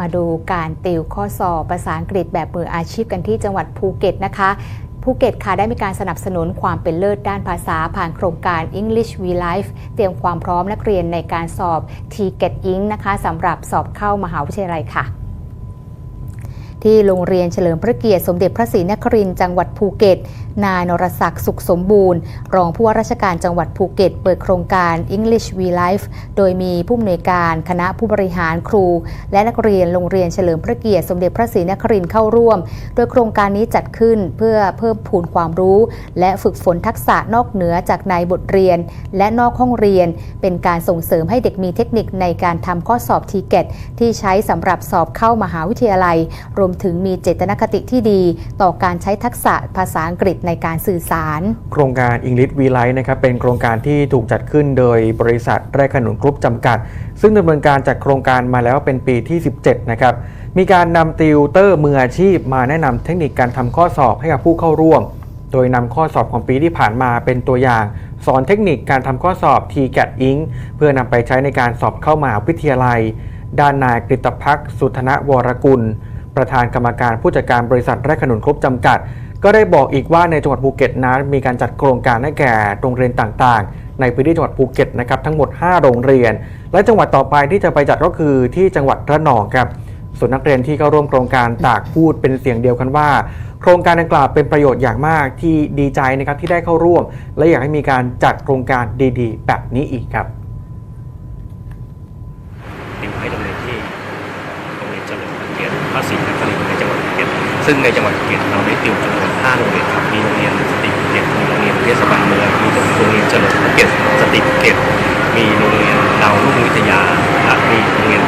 มาดูการติวข้อสอบภาษาอังกฤษแบบมืออาชีพกันที่จังหวัดภูเก็ตนะคะภูเก็ตค่ะได้มีการสนับสนุนความเป็นเลิศด้านภาษาผ่านโครงการ English We Life เตรียมความพร้อมนักเรียนในการสอบ TGET Ing นะคะสำหรับสอบเข้ามหาวิทยาลัยค่ะ ที่โรงเรียนเฉลิมพระเกียรติสมเด็จพระศรีนครินทร์จังหวัดภูเก็ต นายนรศักดิ์สุขสมบูรณ์ รองผู้ว่าราชการจังหวัดภูเก็ต เปิดโครงการ English We Life โดยมีผู้อำนวยการคณะผู้บริหารครู และนักเรียนโรงเรียนเฉลิมพระเกียรติสมเด็จพระศรีนครินทร์เข้าร่วม โดยโครงการนี้จัดขึ้นเพื่อเพิ่มพูนความรู้ และฝึกฝนทักษะนอกเหนือจากในบทเรียน และนอกห้องเรียน เป็นการส่งเสริมให้เด็กมีเทคนิคในการทำข้อสอบ t ีเกตที่ใช้สำหรับสอบเข้ามหาวิทยาลัยรวมถึงมีเจตนคติที่ดี ต่อการใช้ทักษะภาษาอังกฤษในการสื่อสาร โครงการ English We Life นะครับเป็นโครงการที่ถูกจัดขึ้นโดยบริษัทแรกขนุนกรุ๊ปจำกัด ซึ่งดำเนินการจัดโครงการมาแล้วเป็นปีที่ 17 นะครับมีการนำติวเตอร์มืออาชีพ มาแนะนำเทคนิคการทำข้อสอบให้กับผู้เข้าร่วม โดยนำข้อสอบของปีที่ผ่านมาเป็นตัวอย่าง สอนเทคนิคการทำข้อสอบ TGAT Ing เพื่อนำไปใช้ในการสอบเข้ามหาวิทยาลัย ด้านนายกฤตพักสุธนวรกุล ประธานกรรมการผู้จัดการบริษัทแรกขนุนครบจำกัด ก็ได้บอกอีกว่าในจังหวัดภูเก็ตนั้นมีการจัดโครงการให้แก่โรงเรียนต่างๆ ในพื้นที่จังหวัดภูเก็ตนะครับทั้งหมด 5 โรงเรียน และจังหวัดต่อไปที่จะไปจัดก็คือที่จังหวัดระนองครับส่วนนักเรียนที่เข้าร่วมโครงการต่างพูดเป็นเสียงเดียวกันว่า โครงการดังกล่าวเป็นประโยชน์อย่างมากที่ดีใจนะครับที่ได้เข้าร่วม และอยากให้มีการจัดโครงการดีๆ แบบนี้อีกครับ ระเกียรติพระศรีนครินทร์ในจังหวัดภูเก็ตซึ่งในจังหวัดภูเก็ตเราได้ติวจำนวน5โรงเรียนครับมีโรงเรียนสติภูเก็ตมีโรงเรียนเทศบาลเมืองมีโรงเรียนเฉลิมพระเกียรติสติภูเก็ตมีโรงเรียนดาวรุ่งวิทยาและมีโรงเรียน